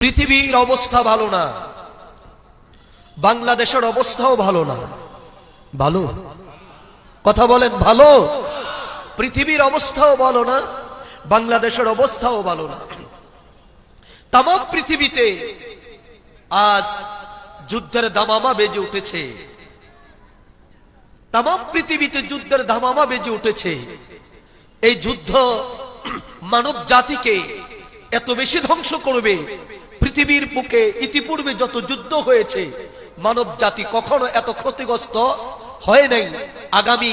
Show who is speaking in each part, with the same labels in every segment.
Speaker 1: পৃথিবীর অবস্থা ভালো না। বাংলাদেশের অবস্থাও ভালো না। ভালো? কথা বলেন, ভালো? পৃথিবীর অবস্থাও ভালো না, বাংলাদেশের অবস্থাও ভালো না। তাম পৃথিবীতে আজ যুদ্ধের দামামা বেজে উঠেছে। তাম পৃথিবীতে যুদ্ধের ধামামা বেজে উঠেছে। এই যুদ্ধ মানব জাতিকে এত বেশি ধ্বংস করবে পৃথিবীর বুকে ইতিপূর্বে যত যুদ্ধ হয়েছে, মানব জাতি কখনো এত ক্ষতিগ্রস্ত হয় নাই। আগামী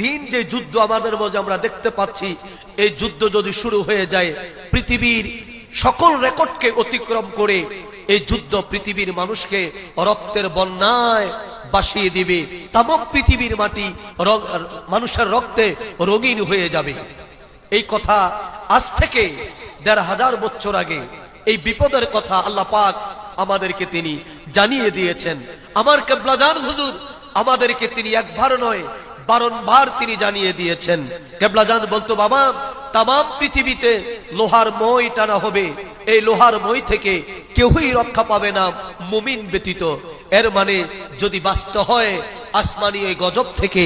Speaker 1: দিন যে যুদ্ধ আমাদের মধ্যে আমরা দেখতে পাচ্ছি, এই যুদ্ধ যদি শুরু হয়ে যায়, পৃথিবীর সকল রেকর্ডকে অতিক্রম করে এই যুদ্ধ পৃথিবীর মানুষকে রক্তের বন্যায় বাসিয়ে দিবে। তাম পৃথিবীর মাটি মানুষের রক্তে রঙিন হয়ে যাবে। এই কথা আজ থেকে দেড় হাজার বছর আগে এই বিপদের কথা আল্লাহ পাক আমাদেরকে তিনি জানিয়ে দিয়েছেন। আমার কেবলাজান হুজুর, আমাদেরকে তিনি একবার নয়, বারংবার তিনি জানিয়ে দিয়েছেন। কেবলাজান বলতো, বাবা তাম পৃথিবীতে লোহার মই টানা হবে। এই লোহার মই থেকে কেউই রক্ষা পাবে না, মুমিন ব্যতীত। এর মানে যদি বাঁচতে হয় আসমানি এই গজব থেকে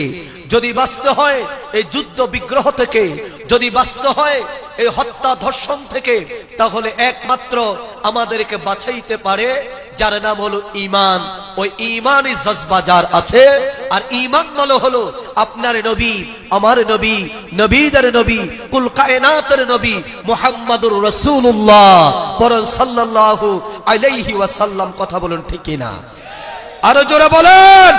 Speaker 1: যদি বাঁচতে হয়, এই যুদ্ধ বিগ্রহ থেকে যদি বাঁচতে হয়, এই হত্যা ধর্ষণ থেকে, তাহলে একমাত্র আমাদেরকে বাঁচাইতে পারে, যার নাম হলো ইমান ওই ইমানই জজবা যার আছে। আর ইমান বলে হলো আপনার নবী, আমার নবী, নবীদের নবী, কুল কায়নাতের নবী মুহাম্মাদুর রাসূলুল্লাহ পরন সাল্লাল্লাহু আলাইহি ওয়াসাল্লাম, কথা বলুন ঠিক কিনা? আরও জোরে বলেন!